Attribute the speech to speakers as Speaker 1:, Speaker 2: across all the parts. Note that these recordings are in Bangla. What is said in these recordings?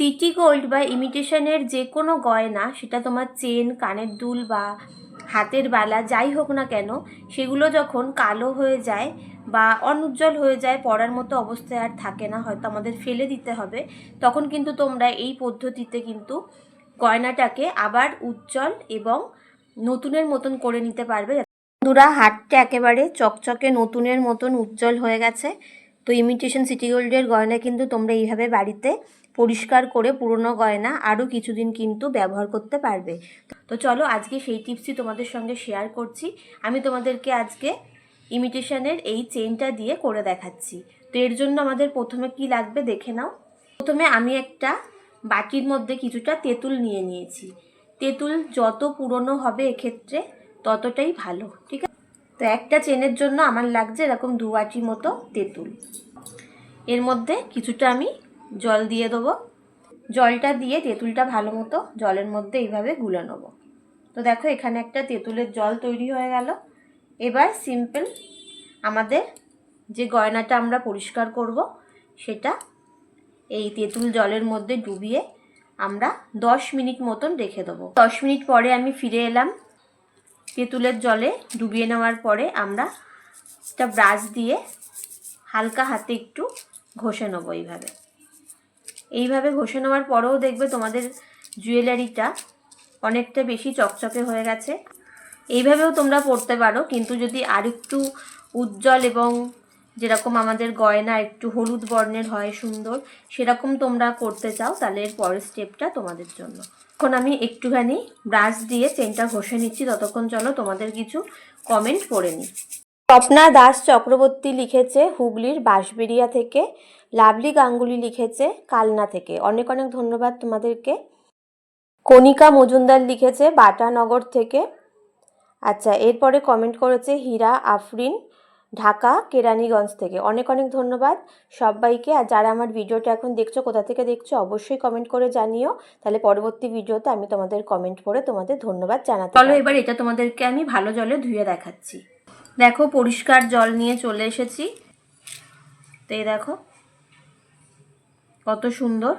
Speaker 1: সিটি গোল্ড বা ইমিটেশনের যে কোনো গয়না, সেটা তোমার চেন, কানের দুল বা হাতের বালা, যাই হোক না কেন, সেগুলো যখন কালো হয়ে যায় বা অনুজ্জ্বল হয়ে যায়, পরার মতো অবস্থায় আর থাকে না, হয়তো আমাদের ফেলে দিতে হবে, তখন কিন্তু তোমরা এই পদ্ধতিতে কিন্তু গয়নাটাকে আবার উজ্জ্বল এবং নতুনের মতন করে নিতে পারবে। বন্ধুরা হাতটা একেবারে চকচকে নতুনের মতন উজ্জ্বল হয়ে গেছে। তো ইমিটেশন সিটি গোল্ডের গয়না কিন্তু তোমরা এইভাবে বাড়িতে পরিষ্কার করে পুরনো গয়না আরও কিছুদিন কিন্তু ব্যবহার করতে পারবে। তো চলো আজকে সেই টিপসই তোমাদের সঙ্গে শেয়ার করছি। আমি তোমাদেরকে আজকে ইমিটেশনের এই চেনটা দিয়ে করে দেখাচ্ছি। তো এর জন্য আমাদের প্রথমে কি লাগবে দেখে নাও। প্রথমে আমি একটা বাটির মধ্যে কিছুটা তেঁতুল নিয়ে নিয়েছি। তেঁতুল যত পুরনো হবে এক্ষেত্রে ততটাই ভালো, ঠিক আছে? তো একটা চেনের জন্য আমার লাগছে এরকম দু বাটি মতো তেঁতুল। এর মধ্যে কিছুটা আমি জল দিয়ে দেবো। জলটা দিয়ে তেঁতুলটা ভালো মতো জলের মধ্যে এইভাবে গুলে নেব। তো দেখো, এখানে একটা তেঁতুলের জল তৈরি হয়ে গেল। এবার সিম্পল আমাদের যে গয়নাটা আমরা পরিষ্কার করব, সেটা এই তেঁতুল জলের মধ্যে ডুবিয়ে আমরা দশ মিনিট মতন রেখে দেবো। দশ মিনিট পরে আমি ফিরে এলাম। তেঁতুলের জলে ডুবিয়ে নেওয়ার পরে আমরা একটা ব্রাশ দিয়ে হালকা হাতে একটু ঘষে নেব এইভাবে। এইভাবে ঘষে নেওয়ার পরেও দেখবে তোমাদের জুয়েলারিটা অনেকটা বেশি চকচকে হয়ে গেছে। এইভাবেও তোমরা পরতে পারো, কিন্তু যদি আরেকটু উজ্জ্বল এবং যেরকম আমাদের গয়না একটু হলুদ বর্ণের হয় সুন্দর, সেরকম তোমরা করতে চাও, তাহলে এর পরের স্টেপটা তোমাদের জন্য। এখন আমি একটুখানি ব্রাশ দিয়ে চেনটা ঘষে নিচ্ছি, ততক্ষণ চলো তোমাদের কিছু কমেন্ট পড়ে নিই। স্বপ্না দাস চক্রবর্তী লিখেছে হুগলির বাঁশবেড়িয়া থেকে লাভলি গাঙ্গুলি লিখেছে কালনা থেকে। অনেক অনেক ধন্যবাদ তোমাদেরকে। কণিকা মজুমদার লিখেছে বাটানগর থেকে। আচ্ছা এরপরে কমেন্ট করেছে হীরা আফরিন ঢাকা কেরানীগঞ্জ থেকে। অনেক অনেক ধন্যবাদ সবাইকে। আর যারা আমার ভিডিওটা এখন দেখছ কোথা থেকে দেখছ অবশ্যই কমেন্ট করে জানিও। তাহলে পরবর্তী ভিডিওতে আমি তোমাদের কমেন্ট করে তোমাদের ধন্যবাদ জানাতে চলো এবার এটা তোমাদেরকে আমি ভালো জলে ধুয়ে দেখাচ্ছি। দেখো, পরিষ্কার জল নিয়ে চলে এসেছি। তো এই দেখো, কত সুন্দর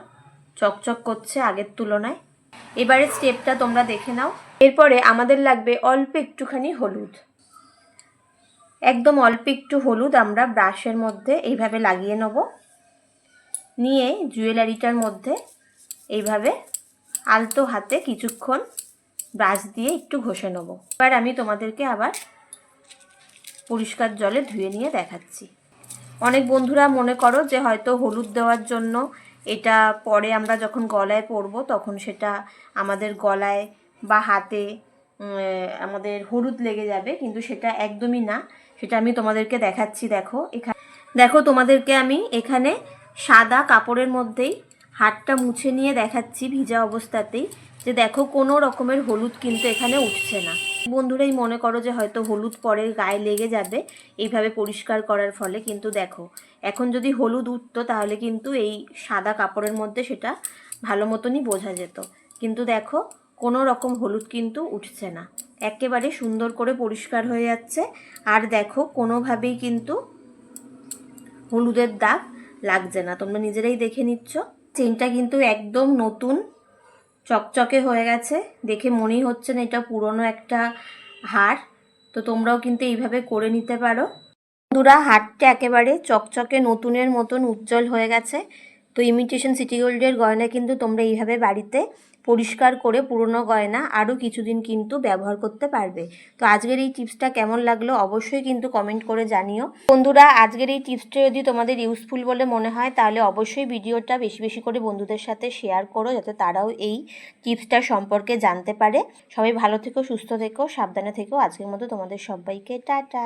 Speaker 1: চকচক করছে আগের তুলনায়। এবারে স্টেপটা তোমরা দেখে নাও। এরপরে আমাদের লাগবে অল্প একটুখানি হলুদ। একদম অল্প একটু হলুদ আমরা ব্রাশের মধ্যে এইভাবে লাগিয়ে নেব। নিয়ে জুয়েলারিটার মধ্যে এইভাবে আলতো হাতে কিছুক্ষণ ব্রাশ দিয়ে একটু ঘষে নেব। এবার আমি তোমাদেরকে আবার পরিষ্কার জলে ধুয়ে নিয়ে দেখাচ্ছি। অনেক বন্ধুরা মনে করো যে হয়তো হলুদ দেওয়ার জন্য এটা পরে আমরা যখন গলায় পরবো তখন সেটা আমাদের গলায় বা হাতে আমাদের হলুদ লেগে যাবে, কিন্তু সেটা একদমই না। সেটা আমি তোমাদেরকে দেখাচ্ছি, দেখো। এখানে দেখো, তোমাদেরকে আমি এখানে সাদা কাপড়ের মধ্যেই হাতটা মুছে নিয়ে দেখাচ্ছি ভিজা অবস্থাতেই। যে দেখো কোনো রকমের হলুদ কিন্তু এখানে উঠছে না। বন্ধুরাই মনে করো যে হয়তো হলুদ পরে গায়ে লেগে যাবে, এইভাবে পরিষ্কার করার ফলে কিন্তু দেখো, এখন যদি হলুদ উঠতো তাহলে কিন্তু এই সাদা কাপড়ের মধ্যে সেটা ভালো মতনই বোঝা যেত। কিন্তু দেখো, কোনো রকম হলুদ কিন্তু উঠছে না। একেবারে সুন্দর করে পরিষ্কার হয়ে যাচ্ছে। আর দেখো, কোনোভাবেই কিন্তু হলুদের দাগ লাগছে না। তোমরা নিজেরাই দেখে নিচ্ছ। চেনটা কিন্তু একদম নতুন চকচকে হয়ে গেছে। দেখে মনেই হচ্ছে না এটা পুরনো একটা হার। তো তোমরাও কিন্তু এইভাবে করে নিতে পারো। বন্ধুরা, হারটা একেবারে চকচকে নতুনের মতন উজ্জ্বল হয়ে গেছে। তো ইমিটেশন সিটি গোল্ডের গয়না কিন্তু তোমরা এইভাবে বাড়িতে পরিষ্কার করে পুরনো গয়না আরও কিছুদিন কিন্তু ব্যবহার করতে পারবে। তো আজকের এই টিপসটা কেমন লাগল অবশ্যই কিন্তু কমেন্ট করে জানিও। বন্ধুরা, আজকের এই টিপসটা যদি তোমাদের ইউজফুল বলে মনে হয়, তাহলে অবশ্যই ভিডিওটা বেশি বেশি করে বন্ধুদের সাথে শেয়ার করো, যাতে তারাও এই টিপসটা সম্পর্কে জানতে পারে। সবাই ভালো থেকো, সুস্থ থেকো, সাবধানে থেকো। আজকের মতো তোমাদের সবাইকে, টাটা।